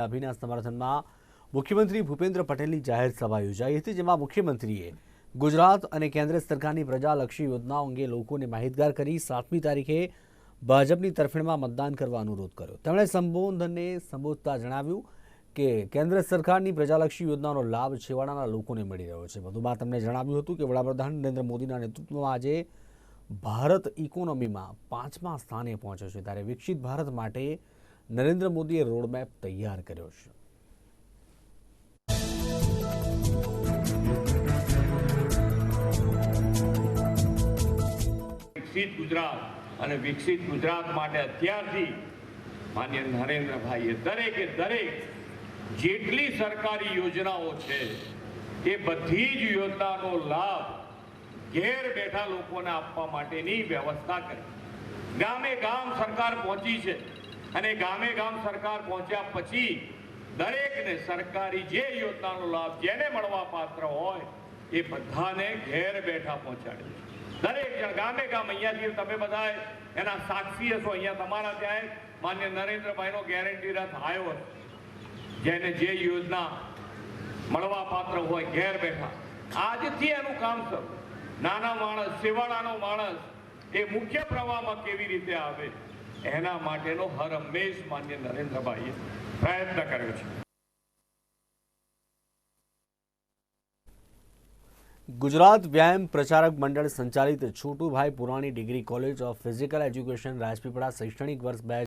અભિના સમર્થનમાં મુખ્યમંત્રી ભૂપેન્દ્ર પટેલની જાહેર સભા યોજાઈ હતી, જેમાં મુખ્યમંત્રીએ ગુજરાત અને કેન્દ્ર સરકારની પ્રજાલક્ષી યોજનાઓ અંગે લોકોને માહિતગાર કરી સાતમી તારીખે ભાજપની તરફેણમાં મતદાન કરવા અનુરોધ કર્યો. તેમણે સંબોધનને સંબોધતા જણાવ્યું કે કેન્દ્ર સરકારની પ્રજાલક્ષી યોજનાનો લાભ છેવાડાના લોકોને મળી રહ્યો છે. વધુમાં તેમણે જણાવ્યું હતું કે વડાપ્રધાન નરેન્દ્ર મોદીના નેતૃત્વમાં આજે ભારત ઇકોનોમીમાં પાંચમા સ્થાને પહોંચ્યો છે. ત્યારે વિકસિત ભારત માટે નરેન્દ્ર મોદીએ રોડમેપ તૈયાર કર્યો છે. વિકસિત ગુજરાત અને વિકસિત ગુજરાત માટે અત્યારથી માન્ય નરેન્દ્રભાઈએ દરેકે દરેક જેટલી સરકારી યોજનાઓ છે, એ બધી જ યોજનાનો લાભ ઘેર બેઠા લોકોને આપવા માટેની વ્યવસ્થા કરી. ગામે ગામ સરકાર પહોંચી છે. અને ગામે ગામ સરકાર પહોંચ્યા પછી દરેકને સરકારી જે યોજનાનો લાભ જેને મળવા પાત્ર હોય એ બધાને ઘેર બેઠા પહોંચાડે દરેક જણ ગામે ગામ અહીંયાથી તમે બધા એના સાક્ષી હશો, અહીંયા તમારા ત્યાં માન્ય નરેન્દ્રભાઈનો ગેરંટી રથ આવ્યો જેને જે યોજના મળવા પાત્ર હોય ઘેર બેઠા. આજથી એનું કામ શરૂ. નાના માણસ સેવાળાનો માણસ એ મુખ્ય પ્રવાહમાં કેવી રીતે આવે? એના માટેનો હર હંમેશ માન્ય નરેન્દ્રભાઈએ પ્રયત્ન કર્યો છે. ગુજરાત વ્યાયામ પ્રચારક મંડળ સંચાલિત Chhotubhai Purani degree college of physical education Rajpipla શૈક્ષણિક વર્ષ બે